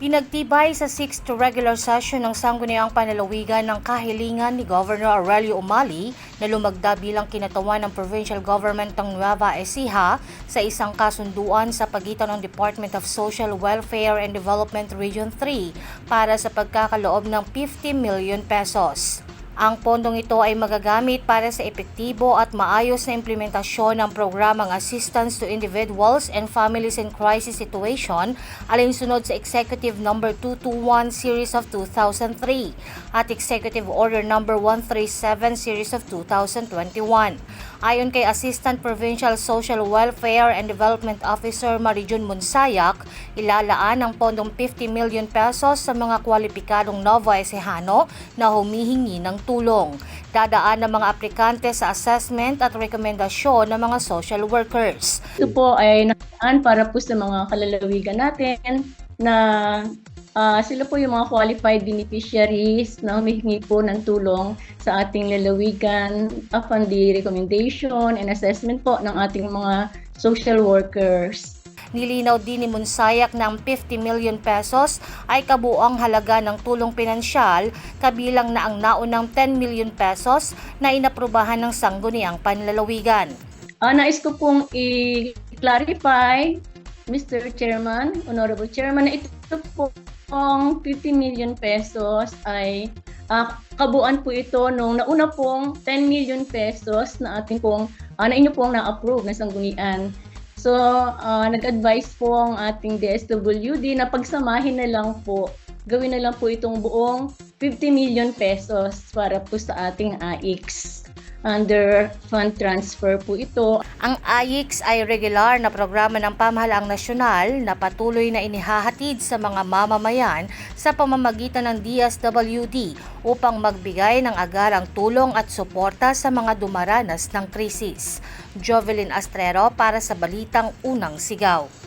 Pinagtibay sa 6th regular session ng sangguniang panalawigan ng kahilingan ni Governor Aurelio Umali na lumagda bilang kinatawan ng provincial government ng Nueva Ecija sa isang kasunduan sa pagitan ng Department of Social Welfare and Development Region 3 para sa pagkakaloob ng 50 million pesos. Ang pondong ito ay magagamit para sa epektibo at maayos na implementasyon ng programang Assistance to Individuals and Families in Crisis Situation alinsunod sa Executive Number 221 Series of 2003 at Executive Order Number 137 Series of 2021. Ayon kay Assistant Provincial Social Welfare and Development Officer Marijun Monsayak, ilalaan ang pondong 50 million pesos sa mga kwalipikadong Nova Ecijano na humihingi ng tulong. Dadaan ng mga aplikante sa assessment at rekomendasyon ng mga social workers. Ito po ay nakaan para po sa mga kalalawigan natin na ah, sila po yung mga qualified beneficiaries na humihingi po ng tulong sa ating lalawigan upon the recommendation and assessment po ng ating mga social workers. Nilinaw din ni Monsayak na ang 50 million pesos ay kabuang halaga ng tulong pinansyal kabilang na ang naunang 10 million pesos na inaprubahan ng sangguniang panlalawigan. Ah, nais ko pong i-clarify, Mr. Chairman, Honorable Chairman, na ito pong 50 million pesos ay ah, kabuuan po ito nung nauna pong 10 million pesos na ating pong ah, na inyo pong na-approve na sanggunian. So, ah, nag-advise po ang ating DSWD na pagsamahin na lang po, gawin na lang po itong buong 50 million pesos para po sa ating AIX. Under fund transfer po ito. Ang AIX ay regular na programa ng pamahalaang nasyonal na patuloy na inihahatid sa mga mamamayan sa pamamagitan ng DSWD upang magbigay ng agarang tulong at suporta sa mga dumaranas ng krisis. Jovelyn Astrero para sa Balitang Unang Sigaw.